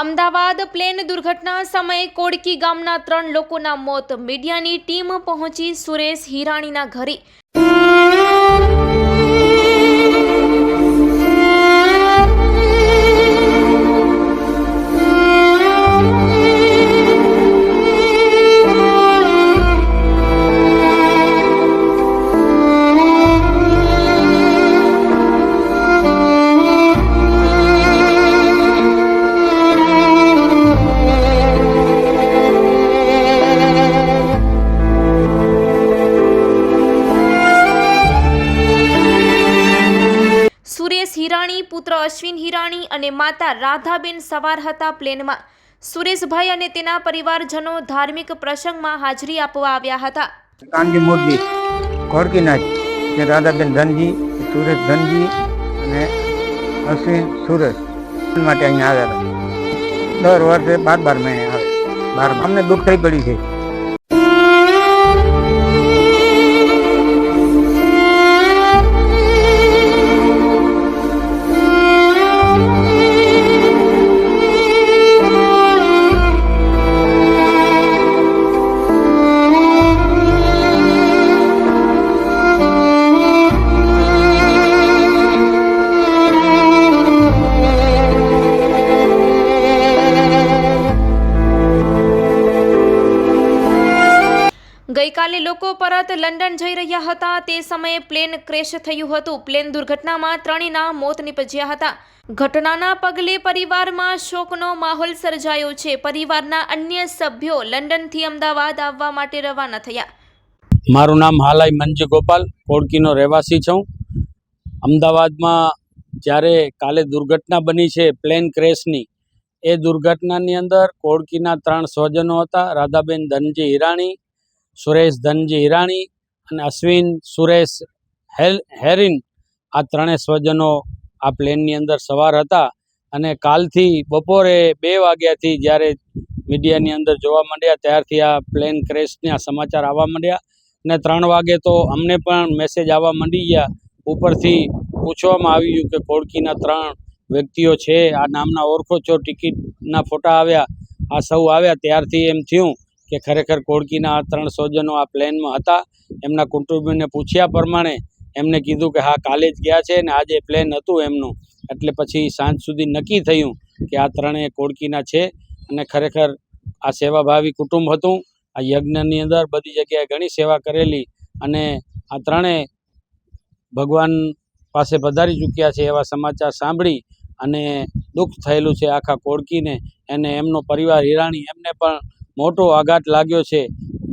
Ahmedabad plane દુર્ઘટના સમયે કોડકી ગામના ત્રણ લોકોના મોત. મીડિયાની ટીમ પહોંચી સુરેશ હિરાણીના ઘરે. સુરેશ હિરાણી, પુત્ર અશ્વિન હિરાણી અને માતા રાધાબેન સવાર હતા પ્લેનમાં. સુરેશભાઈ અને તેના પરિવારજનો ધાર્મિક પ્રસંગમાં હાજરી આપવા આવ્યા હતા. કાનજી મોરજી ઘોડકીનાથ રાધાબેન ધનજી, સુરેશ ધનજી અને અશ્વિન સુરેશ માટે અહીંયા આવ્યા હતા. દર વર્ષે બાર બાર મહિને આવે. બાર. અમને દુઃખ થઈ પડ્યું છે. ગઈકાલે લોકો પરત લંડન જઈ રહ્યા હતા. તે સમયે પ્લેન ક્રેશ થયું હતું. પ્લેન દુર્ઘટનામાં ત્રણેયના મોત નીપજ્યા હતા. ઘટનાના પગલે પરિવારમાં શોકનો માહોલ સર્જાયો છે. પરિવારના અન્ય સભ્યો લંડનથી અમદાવાદ આવવા માટે રવાના થયા. મારું નામ હાલાઈ મંજુ ગોપાલ કોડકીનો રહેવાસી છું. અમદાવાદમાં જ્યારે કાલે દુર્ઘટના બની છે પ્લેન ક્રેશની, એ દુર્ઘટનાની અંદર કોડકીના ત્રણ સ્વજનો હતા, રાધાબેન ધનજી હિરાણી સુરેશ ધનજી હિરાણી અને અશ્વિન સુરેશ હેરિન આ ત્રણેય સ્વજનો આ પ્લેનની અંદર સવાર હતા અને કાલથી બપોરે બે વાગ્યાથી જ્યારે મીડિયાની અંદર જોવા માંડ્યા ત્યારથી આ પ્લેન ક્રેશના સમાચાર આવવા માંડ્યા ને ત્રણ વાગે તો અમને પણ મેસેજ આવવા માંડી ગયા. ઉપરથી પૂછવામાં આવ્યું કે કોડકીના ત્રણ વ્યક્તિઓ છે, આ નામના ઓળખો છો, ટિકિટના ફોટા આવ્યા, આ સૌ આવ્યા, ત્યારથી એમ થયું કે ખરેખર કોળકીના આ ત્રણ સ્વજનો આ પ્લેનમાં હતા. એમના કુટુંબીને પૂછ્યા પ્રમાણે એમને કીધું કે હા, કાલે જ ગયા છે ને આજે પ્લેન હતું એમનું. એટલે પછી સાંજ સુધી નક્કી થયું કે આ ત્રણેય કોળકીના છે અને ખરેખર આ સેવાભાવી કુટુંબ હતું. આ યજ્ઞની અંદર બધી જગ્યાએ ઘણી સેવા કરેલી અને આ ત્રણેય ભગવાન પાસે પધારી ચૂક્યા છે એવા સમાચાર સાંભળી અને દુઃખ થયેલું છે આખા કોળકીને. અને એમનો પરિવાર હિરાણી એમને પણ મોટો આઘાત લાગ્યો છે.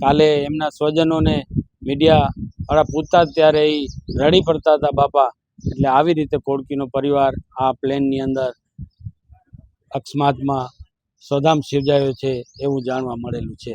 કાલે એમના સ્વજનોને મીડિયા વાળા પૂછતા ત્યારે એ રડી પડતા હતા, બાપા, એટલે આવી રીતે કોડકીનો પરિવાર આ પ્લેનની અંદર અકસ્માતમાં સોદામ સિર્જાયો છે એવું જાણવા મળેલું છે.